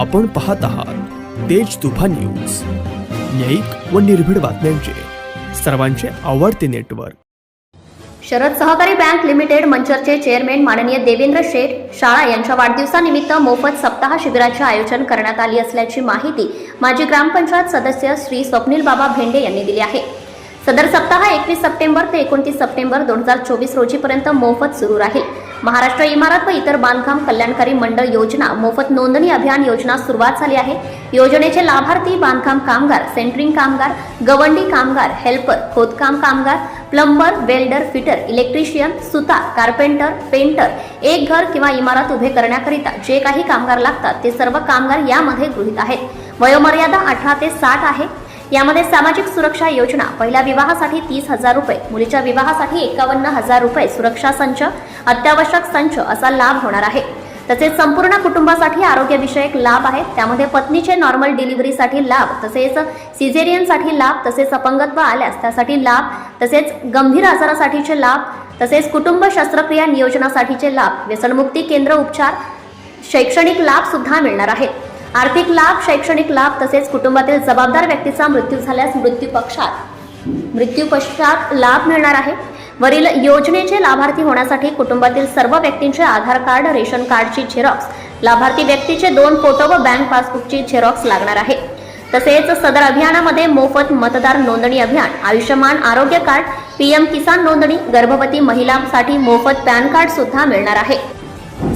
आपण पाहत आहात तेज तुफान न्यूज. न्यायिक व निर्भीड बातम्यांचे. सर्वांचे आवडते नेटवर्क. शरद सहकारी बँक लिमिटेड मंचरचे चेअरमॅन माननीय देवेंद्र शेठ शाळा यांच्या वाढदिवसानिमित्त मोफत सप्ताह शिबिराचे आयोजन करण्यात आली असल्याची माहिती माजी ग्रामपंचायत सदस्य श्री स्वप्नील बाबा भेंडे यांनी दिली आहे. सदर सप्ताह एकवीस सप्टेंबर ते एकोणतीस सप्टेंबर दोन हजार चोवीस रोजीपर्यंत मोफत सुरू राहील. महाराष्ट्र इमारत व इतर बांधकाम कल्याणकारी मंडळ योजना मोफत नोंदणी अभियान योजना सुरुवात झाली आहे. योजनेचे लाभार्थी बांधकाम कामगार सेंटरिंग कामगार गवंडी कामगार हेल्पर खोदकाम कामगार प्लंबर वेल्डर फिटर इलेक्ट्रिशियन सुतार कार्पेंटर पेंटर एक घर किंवा इमारत उभे करण्याकरिता जे काही कामगार लागतात ते सर्व कामगार यामध्ये गृहीत आहेत. वयोमर्यादा अठरा ते साठ आहे. यामध्ये सामाजिक सुरक्षा योजना पहिल्या विवाहासाठी तीस हजार रुपये मुलीच्या विवाहासाठी एकावन्न हजार रुपये सुरक्षा संच अत्यावश्यक संच असा लाभ होणार आहे. तसेच संपूर्ण कुटुंबासाठी आरोग्यविषयक लाभ आहेत. त्यामध्ये पत्नीचे नॉर्मल डिलिव्हरीसाठी लाभ तसेच सिझेरियनसाठी लाभ तसेच अपंगत्व आल्यास त्यासाठी लाभ तसेच गंभीर आजारासाठीचे लाभ तसेच कुटुंब शस्त्रक्रिया नियोजनासाठीचे लाभ व्यसनमुक्ती केंद्र उपचार शैक्षणिक लाभ सुद्धा मिळणार आहेत. आर्थिक लाभ शैक्षणिक लाभ तसेच कुटुंबातील जबाबदार व्यक्तीचा मृत्यू झाल्यास मृत्यू पक्षात मृत्यू पश्चात लाभ मिळणार आहे. वरील योजनेचे लाभार्थी होण्यासाठी कुटुंबातील सर्व व्यक्तींचे आधार कार्ड रेशन कार्डची झेरॉक्स लाभार्थी व्यक्तीचे दोन फोटो व बँक पासबुकची झेरॉक्स लागणार आहे. तसेच सदर अभियानामध्ये मोफत मतदार नोंदणी अभियान आयुष्यमान आरोग्य कार्ड पीएम किसान नोंदणी गर्भवती महिलांसाठी मोफत पॅन कार्ड सुद्धा मिळणार आहे.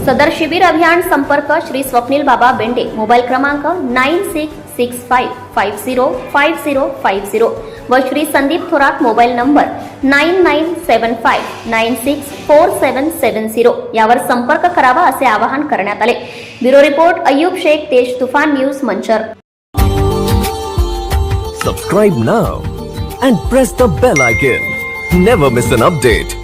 सदर शिबिर अभियान संपर्क श्री स्वप्नील बाबा बेंडे मोबाईल क्रमांक nine six six five five zero five zero five zero व Shri Sandeep Thorat mobile number nine nine seven five nine six four seven seven zero यावर संपर्क करावा असे आवाहन करण्यात आले. Bureau report Ayyub Shaikh Tej Toofan news Manchar. Subscribe now and press the bell icon never miss an update